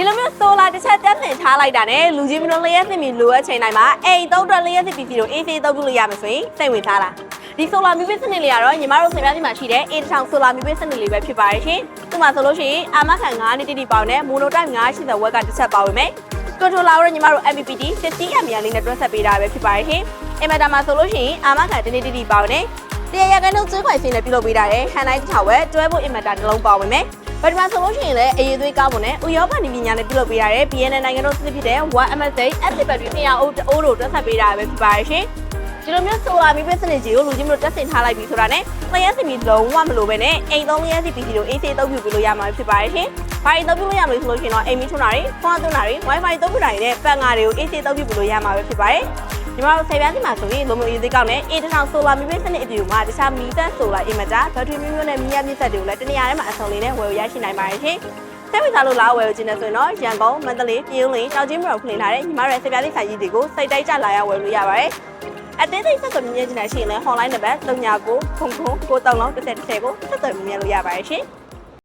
ဒီလိုမျိုးဆိုလာတစ်ချက်တက်ဆင်ထားလိုက်တာနဲ့လူကြီးမလို့လျှက်စစ်မီလိုအပ်ချိန်တိုင်းမှာအိမ်သုံးအတွက်လျှက်စစ်ပစ္စည်းတို့ AC သုံးပြုလို့ရမယ်ဆိုရင်စိတ်ဝင်စားလားဒီဆိုလာမီပစ်စနစ်လေးကတော့ညီမတို့ဆင်ပြစီမှာရှိတဲ့ A တစ်ထောင်ဆိုလာမီပစ်စနစ်လေးပဲဖြစ်ပါတယ်ရှင်။သူ့မှာဆိုလို့ရှိရင်အာမခံ9နှစ်တိတိပေါင်းနဲ့မိုနိုတိုက်980ဝက်ကတစ်ချက်ပါဝင်မယ်။ကွန်ထရိုလာကိုညီမတို့ MPPT 50 mAh လေးနဲ့တွဲဆက်ပေးတာပဲဖြစ်ပါတယ်ရှင်။အင်မတာမှာဆိုလို့ရှိရင်အာမခံတစ်နှစ်တိတိပေါင်းနဲ့တရားရကန်တို့ကျွေးခွိုင်စင်းနဲ့ပြုလုပ်ပေးတာတဲ့ဟန်တိုင်းတစ်ထောင်ဝက်တွဲဖို့အင်မတာတစ်လုံးပါဝင်မယ်။ ပထမဆိုလို့ရှိရင်လည်းအရေးသွေးကောင်းမွန်တဲ့ဥရောပနီပညာနဲ့ပြုလုပ်ပေးရတဲ့ BNN နိုင်ငံတော်စစ်ဖြစ်တဲ့ 1MSA active battery 200အိုးအိုးတို့တွက်ဆက်ပေးတာပဲဖြစ်ပါတယ်ရှင်။ဒီလိုမျိုးဆိုလာမီပစ်စနစ်ကြီးကိုလူကြီးမလို့တက်ဆင်ထားလိုက်ပြီဆိုတာနဲ့လျှက်စီမီလုံးဝမလိုပဲနဲ့အိမ်သုံးလျှက်စီ PC တို့ AC သုံးပြုပြီးလို့ရမှာဖြစ်ပါတယ်ရှင်။ဘာတွေသုံးပြုလို့ရမလဲဆိုလို့ရှိရင်တော့အိမ်မီထွန်းတာတွေဖုန်းသွင်းတာတွေ Wi-Fi သုံးပြုတာတွေနဲ့ပန်ငါတွေကို AC သုံးပြုပြီးလို့ရမှာပဲဖြစ်ပါတ ယ်။ဒီမှာတော့ဆယ်ပြားစီမှာဆိုရင်လုံလုံရေးသေးကောင်းနဲ့ A တစ်ထောင်ဆိုလာမီပစ်စနစ်အပြင်မှာတခြားမီသက်ဆိုလာအင်မတာဘက်ထရီမျိုးမျိုးနဲ့မီးရမြင့်သက်တွေကိုလည်းတနေရာထဲမှာအဆုံလေးနဲ့ဝယ်ရရှိနိုင်ပါတယ်ရှင်။စိတ်ဝင်စားလို့လာဝယ်ခြင်းနဲ့ဆိုရင်တော့ရန်ကုန်မန္တလေးပြည်ဦးလင်းတောင်ကြီးမြို့ဖွင့်လာတဲ့ညီမတို့ရဲ့ဆယ်ပြားလေးဆိုင်ကြီးတွေကိုစိတ်တိုက်ကြလာရဝယ်လို့ရပါတယ်။အသေးစိတ်ဆက်သွယ်မြင်ချင်တဲ့ရှိရင်လည်း hotline နံပါတ်39ကိုခုံခုံကိုတောင်းလုံး3030ကိုဆက်သွယ်မြင်လို့ရပါတယ်ရှင်။